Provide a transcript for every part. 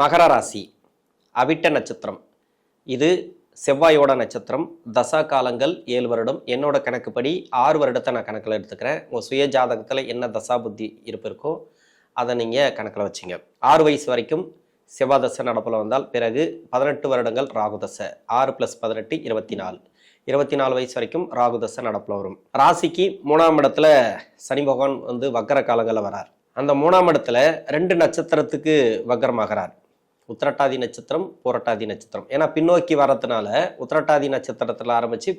மகர ராசி அவிட்ட நட்சத்திரம். இது செவ்வாயோட நட்சத்திரம். தசா காலங்கள் ஏழு வருடம். என்னோட கணக்குப்படி ஆறு வருடத்தை நான் கணக்கில் எடுத்துக்கிறேன். உங்கள் சுய ஜாதகத்தில் என்ன தசா புத்தி இருப்பு இருக்கோ அதை நீங்கள் கணக்கில் வச்சிங்க. ஆறு வயசு வரைக்கும் செவ்வாய் தசை நடப்பில் வந்தால் பிறகு பதினெட்டு வருடங்கள் ராகு தசை. ஆறு ப்ளஸ் பதினெட்டு இருபத்தி நாலு இருபத்தி நாலு வயசு வரைக்கும் ராகு தசை நடப்பில் வரும். ராசிக்கு மூணாம் இடத்துல சனி பகவான் வந்து வக்கர காலங்களில் வரார். அந்த மூணாம் இடத்துல ரெண்டு நட்சத்திரத்துக்கு வக்கரமாகிறார். உத்திரட்டாதி நட்சத்திரம் பூரட்டாதி நட்சத்திரம். ஏன்னா பின்னோக்கி வரதுனால உத்திரட்டாதி நட்சத்திரத்தில் ஆரம்பித்து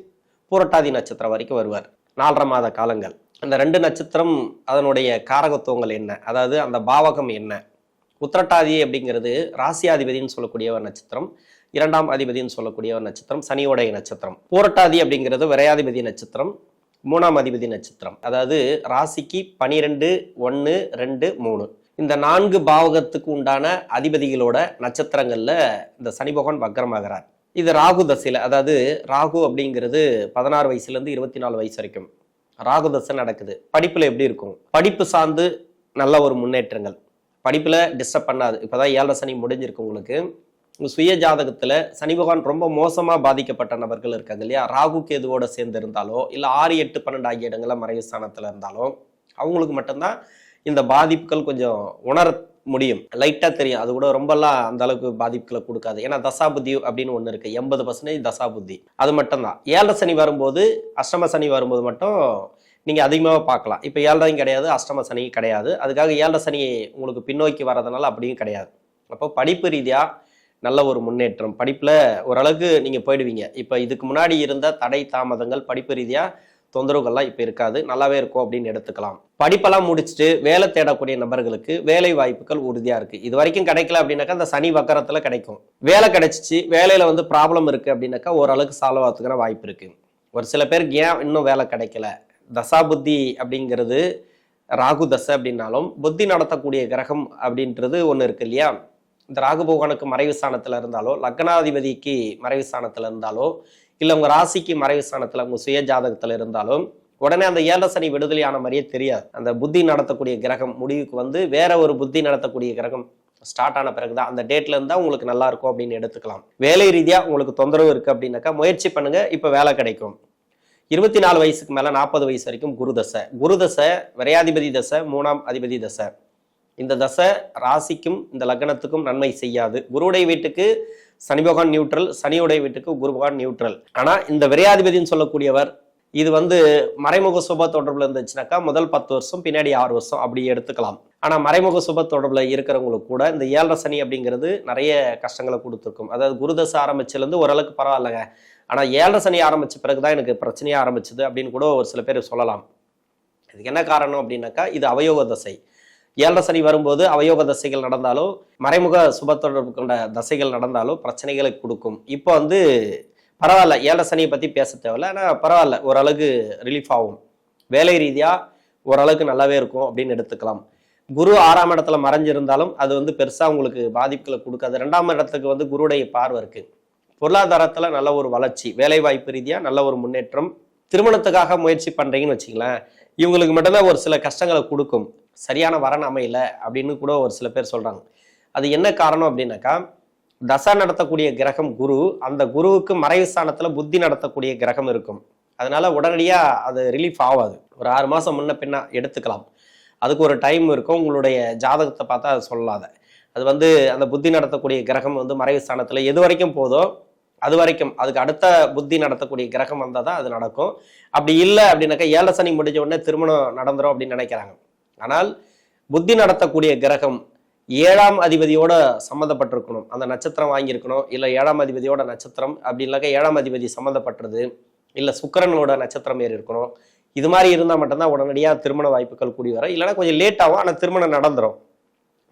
பூரட்டாதி நட்சத்திரம் வரைக்கும் வருவார். நாலரை மாத காலங்கள். அந்த ரெண்டு நட்சத்திரம் அதனுடைய காரகத்துவங்கள் என்ன? அதாவது அந்த பாவகம் என்ன? உத்திரட்டாதி அப்படிங்கிறது ராசியாதிபதினு சொல்லக்கூடிய ஒரு நட்சத்திரம் இரண்டாம் அதிபதினு சொல்லக்கூடிய ஒரு நட்சத்திரம் சனியோடைய நட்சத்திரம். பூரட்டாதி அப்படிங்கிறது விரையாதிபதி நட்சத்திரம் மூணாம் அதிபதி நட்சத்திரம். அதாவது ராசிக்கு பனிரெண்டு ஒன்று ரெண்டு மூணு. இந்த நான்கு பாவகத்துக்கு உண்டான அதிபதிகளோட நட்சத்திரங்களில் இந்த சனி பகவான் வக்கரமாகிறார். இது ராகு தசையில் அதாவது ராகு அப்படிங்கிறது பதினாறு வயசுலேருந்து இருபத்தி நாலு வயசு வரைக்கும் ராகு தசை நடக்குது. படிப்பில் எப்படி இருக்கும்? படிப்பு சார்ந்து நல்ல ஒரு முன்னேற்றங்கள். படிப்பில் டிஸ்டர்ப் பண்ணாது. இப்பதான் ஏழரை சனி முடிஞ்சிருக்கு உங்களுக்கு. சுய ஜாதகத்தில் சனி பகவான் ரொம்ப மோசமாக பாதிக்கப்பட்ட நபர்கள் இருக்காங்க இல்லையா? ராகு கேதுவோட சேர்ந்து இருந்தாலோ இல்லை ஆறு எட்டு பன்னெண்டு ஆகிய இடங்களில் மறைவு ஸ்தானத்தில் இருந்தாலோ அவங்களுக்கு மட்டும்தான் இந்த பாதிப்புகள் கொஞ்சம் உணர முடியும். லைட்டாக தெரியும். அது கூட ரொம்பலாம் அந்த அளவுக்கு பாதிப்புகளை கொடுக்காது. ஏன்னா தசாபுத்தி அப்படின்னு ஒன்று இருக்கு. எண்பது பர்சன்டேஜ் தசாபுத்தி. அது மட்டும்தான். ஏழரை சனி வரும்போது அஷ்டம சனி வரும்போது மட்டும் நீங்கள் அதிகமாக பார்க்கலாம். இப்போ ஏழரையும் கிடையாது அஷ்டம சனி கிடையாது. அதுக்காக ஏழரை சனி உங்களுக்கு பின்னோக்கி வர்றதுனால அப்படியும் கிடையாது. அப்போ படிப்பு ரீதியாக நல்ல ஒரு முன்னேற்றம். படிப்பில் ஓரளவுக்கு நீங்கள் போயிடுவீங்க. இப்போ இதுக்கு முன்னாடி இருந்த தடை தாமதங்கள் படிப்பு ரீதியாக தொந்தரவுகள்லாம் இப்போ இருக்காது. நல்லாவே இருக்கும் அப்படின்னு எடுத்துக்கலாம். படிப்பெல்லாம் முடிச்சுட்டு வேலை தேடக்கூடிய நபர்களுக்கு வேலை வாய்ப்புகள் உறுதியாக இருக்கு. இது வரைக்கும் கிடைக்கல அப்படின்னாக்கா அந்த சனி வக்கரத்தில் கிடைக்கும். வேலை கிடைச்சிச்சு வேலையில் வந்து ப்ராப்ளம் இருக்கு அப்படின்னாக்கா ஓரளவுக்கு சால்வ் ஆகுதுக்கிற வாய்ப்பு இருக்கு. ஒரு சில பேருக்கு ஏன் இன்னும் வேலை கிடைக்கல? தசா புத்தி அப்படிங்கிறது ராகு தசை அப்படின்னாலும் புத்தி நடத்தக்கூடிய கிரகம் அப்படின்றது ஒன்று இருக்கு இல்லையா? இந்த ராகு பகவானுக்கு மறைவு ஸ்தானத்தில் இருந்தாலோ லக்னாதிபதிக்கு மறைவு ஸ்தானத்தில் இருந்தாலோ இல்லை உங்கள் ராசிக்கு மறைவு ஸ்தானத்தில் உங்கள் சுய ஜாதகத்தில் இருந்தாலும் உடனே அந்த ஏழரை சனி விடுதலையான மாதிரியே தெரியாது. அந்த புத்தி நடத்தக்கூடிய கிரகம் முடிவுக்கு வந்து வேற ஒரு புத்தி நடத்தக்கூடிய கிரகம் ஸ்டார்ட் ஆன பிறகுதான். அந்த டேட்ல இருந்தால் உங்களுக்கு நல்லா இருக்கும் அப்படின்னு எடுத்துக்கலாம். வேலை ரீதியா உங்களுக்கு தொந்தரவு இருக்கு அப்படின்னாக்கா முயற்சி பண்ணுங்க இப்ப வேலை கிடைக்கும். இருபத்தி நாலு வயசுக்கு மேல நாற்பது வயசு வரைக்கும் குரு தசை. குரு தசை விரையாதிபதி தசை மூணாம் அதிபதி தசை. இந்த தசை ராசிக்கும் இந்த லக்னத்துக்கும் நன்மை செய்யாது. குருவுடைய வீட்டுக்கு சனி பகவான் நியூட்ரல் சனியுடைய வீட்டுக்கு குரு பகவான் நியூட்ரல் ஆனால் இந்த விரையாதிபதினு சொல்லக்கூடியவர் இது வந்து மறைமுக சுப தொடர்பில் இருந்துச்சுனாக்கா முதல் பத்து வருஷம் பின்னாடி ஆறு வருஷம் அப்படி எடுத்துக்கலாம். ஆனால் மறைமுக சுப தொடர்பில் இருக்கிறவங்களுக்கு கூட இந்த ஏழரை சனி அப்படிங்கிறது நிறைய கஷ்டங்களை கொடுத்துருக்கும். அதாவது குருதசை ஆரம்பிச்சிலேருந்து ஓரளவுக்கு பரவாயில்லைங்க. ஆனால் ஏழரை சனி ஆரம்பித்த பிறகு தான் எனக்கு பிரச்சனையாக ஆரம்பிச்சது அப்படின்னு கூட ஒரு சில பேர் சொல்லலாம். இதுக்கு என்ன காரணம் அப்படின்னாக்கா இது அவயோக தசை. ஏழரை சனி வரும்போது அவயோக தசைகள் நடந்தாலோ மறைமுக சுபத்தொடர்பு கொண்ட தசைகள் நடந்தாலோ பிரச்சனைகளை கொடுக்கும். இப்போ வந்து பரவாயில்ல ஏழரை சனியை பற்றி பேச தேவையில்ல. ஆனால் பரவாயில்ல ஓரளவுக்கு ரிலீஃப் ஆகும். வேலை ரீதியாக ஓரளவுக்கு நல்லாவே இருக்கும் அப்படின்னு எடுத்துக்கலாம். குரு ஆறாம் இடத்துல மறைஞ்சிருந்தாலும் அது வந்து பெருசாக உங்களுக்கு பாதிப்புகளை கொடுக்காது. ரெண்டாம் இடத்துக்கு வந்து குருடைய பார்வை இருக்குது பொருளாதாரத்தில் நல்ல ஒரு வளர்ச்சி வேலைவாய்ப்பு ரீதியாக நல்ல ஒரு முன்னேற்றம் திருமணத்துக்காக முயற்சி பண்ணுறீங்கன்னு வச்சுக்கலாம் இவங்களுக்கு மட்டும்தான் ஒரு சில கஷ்டங்களை கொடுக்கும். சரியான வரன் அமையல அப்படின்னு கூட ஒரு சில பேர் சொல்கிறாங்க அது என்ன காரணம் அப்படின்னாக்கா தசா நடத்தக்கூடிய கிரகம் குரு அந்த குருவுக்கு மறைவு ஸ்தானத்தில் புத்தி நடத்தக்கூடிய கிரகம் இருக்கும். அதனால உடனடியாக அது ரிலீஃப் ஆகாது ஒரு ஆறு மாதம் முன்ன பின்னா எடுத்துக்கலாம். அதுக்கு ஒரு டைம் இருக்கும். உங்களுடைய ஜாதகத்தை பார்த்தா அது சொல்லாத. அது வந்து அந்த புத்தி நடத்தக்கூடிய கிரகம் வந்து மறைவு ஸ்தானத்தில் எது வரைக்கும் போதோ அது வரைக்கும் அதுக்கு அடுத்த புத்தி நடத்தக்கூடிய கிரகம் வந்தால் தான் அது நடக்கும். அப்படி இல்லை அப்படின்னாக்கா ஏழை சனி முடிஞ்ச உடனே திருமணம் நடந்துரும் அப்படின்னு நினைக்கிறாங்க. ஆனால் புத்தி நடத்தக்கூடிய கிரகம் ஏழாம் அதிபதியோட சம்மந்தப்பட்டிருக்கணும். அந்த நட்சத்திரம் வாங்கியிருக்கணும். இல்லை ஏழாம் அதிபதியோட நட்சத்திரம் அப்படி இல்லைக்கா ஏழாம் அதிபதி சம்மந்தப்பட்டது. இல்லை சுக்கிரனோட நட்சத்திரம் ஏறி இருக்கணும். இது மாதிரி இருந்தால் மட்டும்தான் உடனடியாக திருமண வாய்ப்புகள் கூடி வரும். இல்லைன்னா கொஞ்சம் லேட் ஆகும். ஆனால் திருமணம் நடந்துரும்.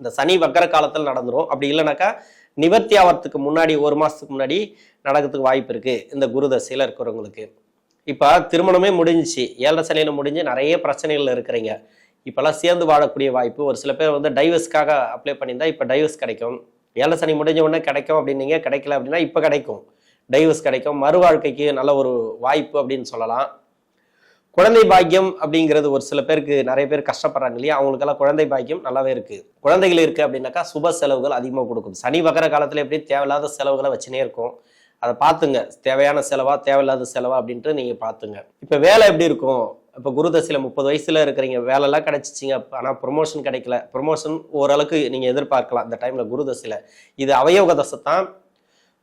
இந்த சனி வக்கர காலத்தில் நடந்துரும். அப்படி இல்லைனாக்கா நிவர்த்தி ஆகிறதுக்கு முன்னாடி ஒரு மாதத்துக்கு முன்னாடி நடக்கிறதுக்கு வாய்ப்பு இருக்குது இந்த குருதசையில் இருக்கிறவங்களுக்கு. இப்போ திருமணமே முடிஞ்சிச்சு. ஏழரை சனியில் முடிஞ்சு நிறைய பிரச்சனைகள் இருக்கிறீங்க. இப்போல்லாம் சேர்ந்து வாழக்கூடிய வாய்ப்பு. ஒரு சில பேர் வந்து டைவர்ஸ்க்காக அப்ளை பண்ணியிருந்தா இப்போ டைவர்ஸ் கிடைக்கும். ஏழை சனி முடிஞ்ச உடனே கிடைக்கும் அப்படின்னீங்க கிடைக்கல அப்படின்னா இப்போ கிடைக்கும். டைவர்ஸ் கிடைக்கும். மறு வாழ்க்கைக்கு நல்ல ஒரு வாய்ப்பு அப்படின்னு சொல்லலாம். குழந்தை பாக்கியம் அப்படிங்கிறது ஒரு சில பேருக்கு நிறைய பேர் கஷ்டப்படுறாங்க இல்லையா? அவங்களுக்கெல்லாம் குழந்தை பாக்கியம் நல்லாவே இருக்குது குழந்தைகள் இருக்குது அப்படின்னாக்கா சுப செலவுகள் அதிகமாக கொடுக்கும். சனி வகர காலத்தில் எப்படி தேவையில்லாத செலவுகளை வச்சுனே இருக்கும். அதை பார்த்துங்க. தேவையான செலவா தேவையில்லாத செலவா அப்படின்ட்டு நீங்கள் பார்த்துங்க. இப்போ வேலை எப்படி இருக்கும்? இப்போ குருதசையில் முப்பது வயசில் இருக்கிறீங்க வேலைலாம் கிடைச்சிச்சிங்க ஆனால் ப்ரொமோஷன் கிடைக்கல. ப்ரொமோஷன் ஓரளவுக்கு நீங்கள் எதிர்பார்க்கலாம் இந்த டைமில் குருதசையில் இது அவயோக தசை தான்.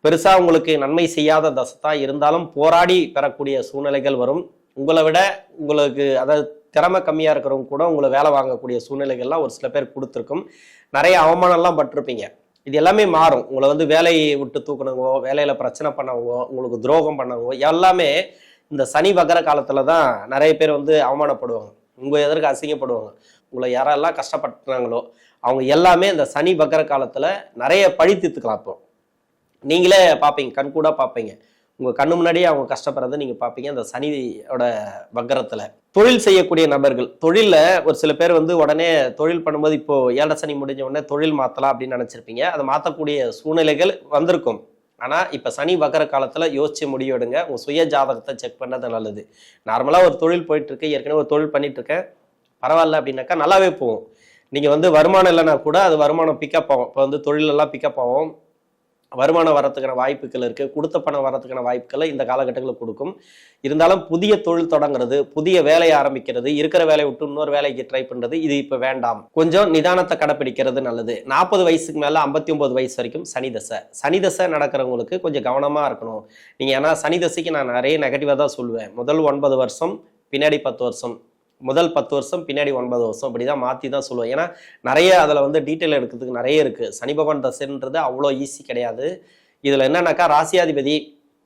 பெருசாக உங்களுக்கு நன்மை செய்யாத தசை தான். இருந்தாலும் போராடி பெறக்கூடிய சூழ்நிலைகள் வரும். உங்களை விட உங்களுக்கு அதாவது திறமை கம்மியாக இருக்கிறவங்க கூட உங்களை வேலை வாங்கக்கூடிய சூழ்நிலைகள்லாம் ஒரு சில பேர் கொடுத்துருக்கும். நிறைய அவமானம்லாம் பட்டிருப்பீங்க. இது எல்லாமே மாறும். உங்களை வந்து வேலையை விட்டு தூக்கணுங்கோ வேலையில் பிரச்சனை பண்ணவோ உங்களுக்கு துரோகம் பண்ணவோ எல்லாமே இந்த சனி வகர காலத்துல தான் நிறைய பேர் வந்து அவமானப்படுவாங்க. உங்க எதற்கு அசிங்கப்படுவாங்க? உங்களை யாரெல்லாம் கஷ்டப்பட்டுறாங்களோ அவங்க எல்லாமே இந்த சனி வகர காலத்துல நிறைய பழி தீர்த்துக்கலாம் இப்போ. நீங்களே பார்ப்பீங்க கண்கூடாக பார்ப்பீங்க. உங்க கண்ணு முன்னாடியே அவங்க கஷ்டப்படுறதை நீங்க பார்ப்பீங்க அந்த சனியோட வக்கரத்துல. தொழில் செய்யக்கூடிய நபர்கள் தொழில்ல ஒரு சில பேர் வந்து உடனே தொழில் பண்ணும்போது இப்போ ஏழரை சனி முடிஞ்ச உடனே தொழில் மாத்தலாம் அப்படின்னு நினைச்சிருப்பீங்க. அதை மாத்தக்கூடிய சூழ்நிலைகள் வந்திருக்கும். ஆனால் இப்போ சனி வக்கர காலத்தில் யோசிச்சு முடிவெடுங்க. உங்கள் சுய ஜாதகத்தை செக் பண்ணது நல்லது. நார்மலாக ஒரு தொழில் போயிட்டுருக்கு. ஏற்கனவே ஒரு தொழில் பண்ணிகிட்ருக்கேன் பரவாயில்ல அப்படின்னாக்கா நல்லாவே போகும். நீங்கள் வந்து வருமானம் இல்லைன்னா கூட அது வருமானம் பிக்கப் ஆகும். இப்போ வந்து தொழிலெல்லாம் பிக்கப் ஆகும். வருமானம் வரத்துக்கான வாய்ப்புகள் இருக்குது கொடுத்த பணம் வரத்துக்கான வாய்ப்புகளை இந்த காலகட்டங்களில் கொடுக்கும். இருந்தாலும் புதிய தொழில் தொடங்குறது புதிய வேலையை ஆரம்பிக்கிறது இருக்கிற வேலையை விட்டு இன்னொரு வேலைக்கு ட்ரை பண்ணுறது இது இப்போ வேண்டாம். கொஞ்சம் நிதானத்தை கடைப்பிடிக்கிறது நல்லது. நாற்பது வயசுக்கு மேலே ஐம்பத்தி ஒம்பது வயசு வரைக்கும் சனி தசை. சனி தசை நடக்கிறவங்களுக்கு கொஞ்சம் கவனமாக இருக்கணும். நீங்கள் ஏன்னா சனி தசைக்கு நான் நிறைய நெகட்டிவாக தான் சொல்லுவேன் முதல் ஒன்பது வருஷம் பின்னாடி பத்து வருஷம். முதல் பத்து வருஷம் பின்னாடி ஒன்பது வருஷம் அப்படி தான் மாற்றி தான் சொல்லுவேன். ஏன்னா நிறைய அதில் வந்து டீட்டெயில் எடுக்கிறதுக்கு நிறைய இருக்குது சனி பகவான் தசைன்றது அவ்வளோ ஈஸி கிடையாது. இதில் என்னன்னாக்கா ராசியாதிபதி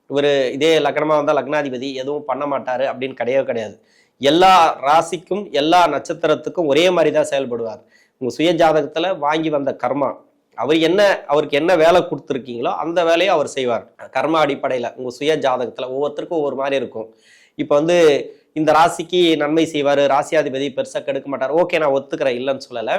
இவர் இதே லக்னமாக வந்தால் லக்னாதிபதி எதுவும் பண்ண மாட்டார் அப்படின்னு கிடையவே கிடையாது. எல்லா ராசிக்கும் எல்லா நட்சத்திரத்துக்கும் ஒரே மாதிரி தான் செயல்படுவார். உங்கள் சுய ஜாதகத்தில் வாங்கி வந்த கர்மா அவர் என்ன அவருக்கு என்ன வேலை கொடுத்துருக்கீங்களோ அந்த வேலையை அவர் செய்வார். கர்மா அடிப்படையில் உங்கள் சுய ஜாதகத்தில் ஒவ்வொருத்தருக்கும் ஒவ்வொரு மாதிரி இருக்கும். இப்போ வந்து இந்த ராசிக்கு நன்மை செய்வார் ராசியாதிபதி பெருசாக கெடுக்க மாட்டார். ஓகே நான் ஒத்துக்கிறேன் இல்லைன்னு சொல்லலை.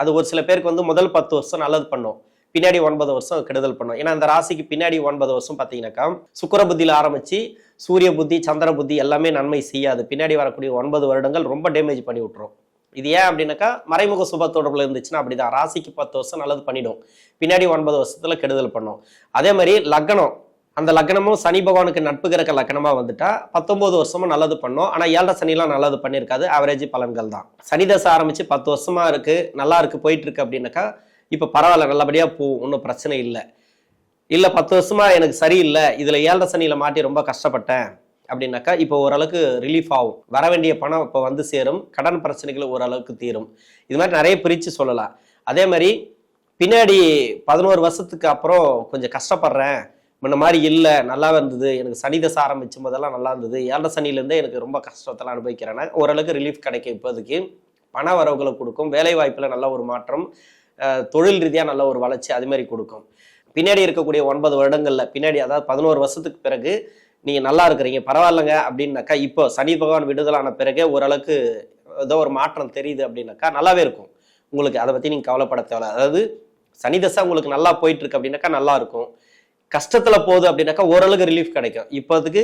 அது ஒரு சில பேருக்கு வந்து முதல் பத்து வருஷம் நல்லது பண்ணும். பின்னாடி ஒன்பது வருஷம் கெடுதல் பண்ணும். ஏன்னா அந்த ராசிக்கு பின்னாடி ஒன்பது வருஷம் பார்த்தீங்கன்னாக்கா சுக்கிர புத்தியில் ஆரம்பித்து சூரிய புத்தி சந்திர புத்தி எல்லாமே நன்மை செய்யாது. பின்னாடி வரக்கூடிய ஒன்பது வருடங்கள் ரொம்ப டேமேஜ் பண்ணி விட்டுரும். இது ஏன் அப்படின்னாக்கா மறைமுக சுப தொடர்பில் இருந்துச்சுன்னா அப்படிதான். ராசிக்கு பத்து வருஷம் நல்லது பண்ணிடும். பின்னாடி ஒன்பது வருஷத்துல கெடுதல் பண்ணும். அதே மாதிரி லக்னம். அந்த லக்னமும் சனி பகவானுக்கு நட்பு கிரக லக்னமாக வந்துட்டா பத்தொம்போது வருஷமும் நல்லது பண்ணோம். ஆனால் ஏழரை சனிலாம் நல்லது பண்ணியிருக்காது. ஆவரேஜ் பலன்கள் தான். சனி தசை ஆரம்பித்து பத்து வருஷமாக இருக்குது நல்லா இருக்குது போயிட்டுருக்கு அப்படின்னாக்கா இப்போ பரவாயில்ல நல்லபடியாக போகும் ஒன்றும் பிரச்சனை இல்லை. இல்லை பத்து வருஷமாக எனக்கு சரியில்லை இதில் ஏழரை சனியில் மாட்டி ரொம்ப கஷ்டப்பட்டேன் அப்படின்னாக்கா இப்போ ஓரளவுக்கு ரிலீஃப் ஆகும். வர வேண்டிய பணம் இப்போ வந்து சேரும். கடன் பிரச்சனைகள் ஓரளவுக்கு தீரும். இது மாதிரி நிறைய பிரித்து சொல்லலாம். அதே மாதிரி பின்னாடி பதினோரு வருஷத்துக்கு அப்புறம் கொஞ்சம் கஷ்டப்படுறேன் முன்ன மாதிரி இல்லை நல்லா இருந்தது எனக்கு சனி தசை ஆரம்பிச்சும் போதெல்லாம் நல்லா இருந்தது. ஏழரை சனிலேருந்தே எனக்கு ரொம்ப கஷ்டத்தெல்லாம் அனுபவிக்கிறேன்னா ஓரளவுக்கு ரிலீஃப் கிடைக்கும் இப்போதைக்கு. பண வரவுகளை கொடுக்கும். வேலை வாய்ப்பில் நல்ல ஒரு மாற்றம். தொழில் ரீதியாக நல்ல ஒரு வளர்ச்சி அதுமாரி கொடுக்கும். பின்னாடி இருக்கக்கூடிய ஒன்பது வருடங்களில் பின்னாடி அதாவது பதினோரு வருஷத்துக்கு பிறகு நீங்கள் நல்லா இருக்கிறீங்க பரவாயில்லைங்க அப்படின்னாக்கா இப்போ சனி பகவான் விடுதலான பிறகே ஓரளவுக்கு ஏதோ ஒரு மாற்றம் தெரியுது அப்படின்னாக்கா நல்லாவே இருக்கும். உங்களுக்கு அதை பற்றி நீங்கள் கவலைப்பட தேவையில்ல. அதாவது சனி தசை உங்களுக்கு நல்லா போயிட்டுருக்கு அப்படின்னாக்கா நல்லா இருக்கும். கஷ்டத்துல போகுது அப்படின்னாக்கா ஓரளவுக்கு ரிலீஃப் கிடைக்கும். இப்போதுக்கு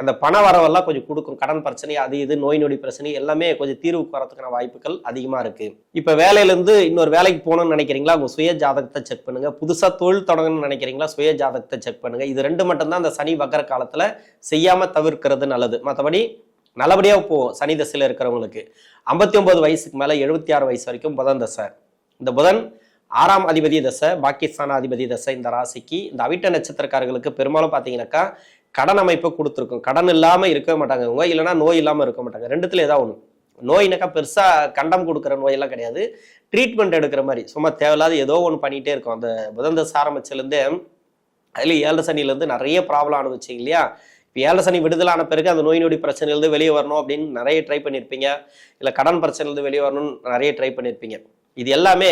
அந்த பண வரவெல்லாம் கொஞ்சம் கொடுக்கும். கடன் பிரச்சனை அது இது நோய் நொடி பிரச்சனை எல்லாமே கொஞ்சம் தீர்வு வரதுக்கான வாய்ப்புகள் அதிகமா இருக்கு. இப்ப வேலையிலேருந்து இன்னொரு வேலைக்கு போகணும்னு நினைக்கிறீங்களா? உங்க சுய ஜாதகத்தை செக் பண்ணுங்க. புதுசா தொழில் தொடங்கணும்னு நினைக்கிறீங்களா? சுய ஜாதகத்தை செக் பண்ணுங்க. இது ரெண்டு மட்டும்தான் அந்த சனி வக்கர காலத்துல செய்யாம தவிர்க்கிறது நல்லது. மற்றபடி நல்லபடியாக போகும் சனி தசையில் இருக்கிறவங்களுக்கு. ஐம்பத்தி ஒன்பது வயசுக்கு மேலே எழுபத்தி ஆறு வயசு வரைக்கும் புதன் தசை. இந்த புதன் ஆறாம் அதிபதி தசை பாகிஸ்தான் அதிபதி தசை இந்த ராசிக்கு இந்த அவிட்ட நட்சத்திரக்காரர்களுக்கு பெரும்பாலும் பார்த்தீங்கன்னாக்கா கடன் அமைப்பை கொடுத்துருக்கும். கடன் இல்லாமல் இருக்கவே மாட்டாங்க இவங்க. இல்லைனா நோய் இல்லாமல் இருக்க மாட்டாங்க. ரெண்டுத்துல ஏதாவது ஒன்று நோயினாக்கா பெருசாக கண்டம் கொடுக்குற நோயெல்லாம் கிடையாது. ட்ரீட்மெண்ட் எடுக்கிற மாதிரி. சும்மா தேவையில்லாத ஏதோ ஒன்று பண்ணிகிட்டே இருக்கும். அந்த புதன் தசை அதில் அதுல ஏழரை சனிலேருந்து நிறைய ப்ராப்ளம் அனுபவிச்சிங்க இல்லையா? இப்போ ஏழை சனி விடுதலான பிறகு அந்த நோய் நொடி பிரச்சனையிலேருந்து வெளியே வரணும் அப்படின்னு நிறைய ட்ரை பண்ணியிருப்பீங்க இல்லை கடன் பிரச்சனையிலேருந்து வெளியே வரணும்னு நிறைய ட்ரை பண்ணியிருப்பீங்க இது எல்லாமே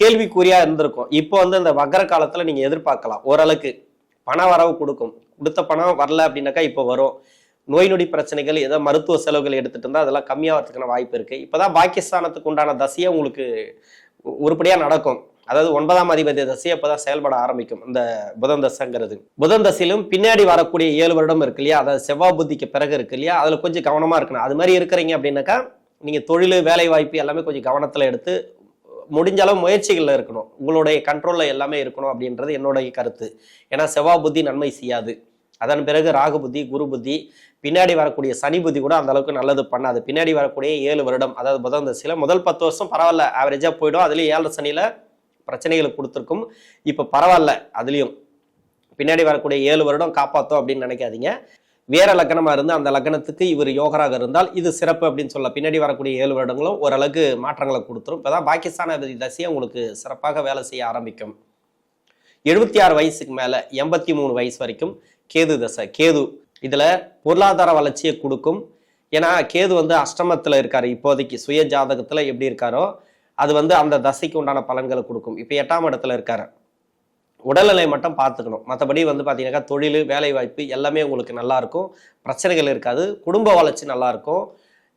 கேள்விக்குறியா இருந்திருக்கும். இப்போ வந்து இந்த வக்கர காலத்துல நீங்க எதிர்பார்க்கலாம். ஓரளவுக்கு பண வரவு கொடுக்கும். கொடுத்த பணம் வரல அப்படின்னாக்கா இப்போ வரும். நோய் நொடி பிரச்சனைகள் ஏதோ மருத்துவ செலவுகள் எடுத்துட்டு இருந்தா அதெல்லாம் கம்மியாகிறதுக்கான வாய்ப்பு இருக்கு. இப்போதான் பாகிஸ்தானத்துக்கு உண்டான தசையே உங்களுக்கு உ- உருப்படியா நடக்கும். அதாவது ஒன்பதாம் அதிபதி தசையை இப்போதான் செயல்பட ஆரம்பிக்கும். இந்த புதன் தசைங்கிறது. புதன் தசையிலும் பின்னாடி வரக்கூடிய ஏழு வருடம் இருக்கு இல்லையா? அதாவது செவ்வாய் புத்திக்கு பிறகு இருக்கு இல்லையா? அதில் கொஞ்சம் கவனமாக இருக்கணும். அது மாதிரி இருக்கிறீங்க அப்படின்னாக்கா நீங்கள் தொழில் வேலை வாய்ப்பு எல்லாமே கொஞ்சம் கவனத்தில் எடுத்து முடிஞ்ச அளவு முயற்சிகள்ல இருக்கணும். உங்களுடைய கண்ட்ரோல்ல எல்லாமே இருக்கணும் அப்படின்றது என்னுடைய கருத்து. ஏன்னா செவ்வா புத்தி நன்மை செய்யாது. அதன் பிறகு ராகு புத்தி குரு புத்தி பின்னாடி வரக்கூடிய சனி புத்தி கூட அந்த அளவுக்கு நல்லது பண்ணாது. பின்னாடி வரக்கூடிய ஏழு வருடம் அதாவது புதன் தசையில முதல் பத்து வருஷம் பரவாயில்ல ஆவரேஜா போயிடும். அதுலயும் ஏழு சனியில பிரச்சனைகளை கொடுத்துருக்கும். இப்போ பரவாயில்ல அதுலயும். பின்னாடி வரக்கூடிய ஏழு வருடம் காப்பாத்தோம் அப்படின்னு நினைக்காதீங்க. வேற லக்னமா இருந்து அந்த லக்னத்துக்கு இவர் யோகராக இருந்தால் இது சிறப்பு அப்படின்னு சொல்ல பின்னாடி வரக்கூடிய ஏழு வருடங்களும் ஓரளவுக்கு மாற்றங்களை கொடுத்துரும். இப்பதான் பாகிஸ்தான அதிபதி தசையை உங்களுக்கு சிறப்பாக வேலை செய்ய ஆரம்பிக்கும். எழுபத்தி ஆறு வயசுக்கு மேல எண்பத்தி மூணு வயசு வரைக்கும் கேது தசை கேது. இதுல பொருளாதார வளர்ச்சியை கொடுக்கும். ஏன்னா கேது வந்து அஷ்டமத்துல இருக்காரு. இப்போதைக்கு சுய ஜாதகத்துல எப்படி இருக்காரோ அது வந்து அந்த தசைக்கு உண்டான பலன்களை கொடுக்கும். இப்போ எட்டாம் இடத்துல இருக்காரு. உடல்நிலை மட்டும் பார்த்துக்கணும். மற்றபடி வந்து பார்த்தீங்கன்னாக்கா தொழில் வேலைவாய்ப்பு எல்லாமே உங்களுக்கு நல்லா இருக்கும் பிரச்சனைகள் இருக்காது. குடும்ப வளர்ச்சி நல்லா இருக்கும்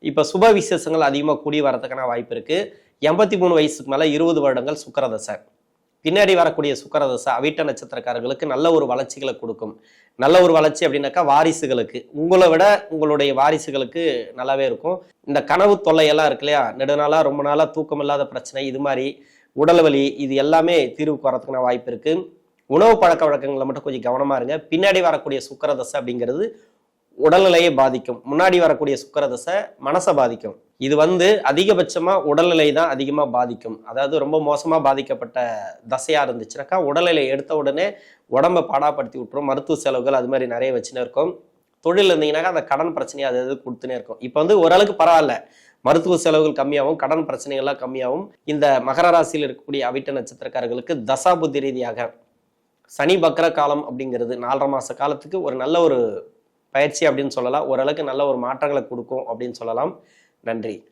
இப்போ சுப விசேஷங்கள் அதிகமாக கூடி வரதுக்கான வாய்ப்பு இருக்குது எண்பத்தி மூணு வயசுக்கு மேலே இருபது வருடங்கள் சுக்கரதசை. பின்னாடி வரக்கூடிய சுக்கரதசை அவிட்ட நட்சத்திரக்காரர்களுக்கு நல்ல ஒரு வளர்ச்சிகளை கொடுக்கும். நல்ல ஒரு வளர்ச்சி அப்படின்னாக்கா வாரிசுகளுக்கு. உங்களை விட உங்களுடைய வாரிசுகளுக்கு நல்லாவே இருக்கும். இந்த கனவு தொல்லையெல்லாம் இருக்கு இல்லையா? நெடுநாளாக ரொம்ப நாளாக தூக்கம் இல்லாத பிரச்சனை இது மாதிரி உடல் வலி இது எல்லாமே தீர்வுக்கு வரதுக்கான வாய்ப்பு இருக்குது உணவு பழக்க வழக்கங்களை மட்டும் கொஞ்சம் கவனமா இருங்க. பின்னாடி வரக்கூடிய சுக்கரதசை அப்படிங்கிறது உடல்நிலையை பாதிக்கும். முன்னாடி வரக்கூடிய சுக்கரதசை மனசை பாதிக்கும். இது வந்து அதிகபட்சமா உடல்நிலை தான் அதிகமாக பாதிக்கும். அதாவது ரொம்ப மோசமாக பாதிக்கப்பட்ட தசையாக இருந்துச்சுனாக்கா உடல்நிலை எடுத்த உடனே உடம்பை பாடாப்படுத்தி விட்டுரும். மருத்துவ செலவுகள் அது மாதிரி நிறைய வச்சுன்னு இருக்கும். தொழில் இருந்தீங்கன்னாக்கா அந்த கடன் பிரச்சனையை அது அது கொடுத்துனே இருக்கும். இப்போ வந்து ஓரளவுக்கு பரவாயில்ல. மருத்துவ செலவுகள் கம்மியாகவும் கடன் பிரச்சனைகள்லாம் கம்மியாகவும் இந்த மகர ராசியில் இருக்கக்கூடிய அவிட்ட நட்சத்திரக்காரர்களுக்கு தசாபுத்தி ரீதியாக சனி பக்ர காலம் அப்படிங்கிறது நாலரை மாச காலத்துக்கு ஒரு நல்ல ஒரு பயிற்சி அப்படின்னு சொல்லலாம். ஓரளவுக்கு நல்ல ஒரு மாற்றங்களை கொடுக்கும் அப்படின்னு சொல்லலாம். நன்றி.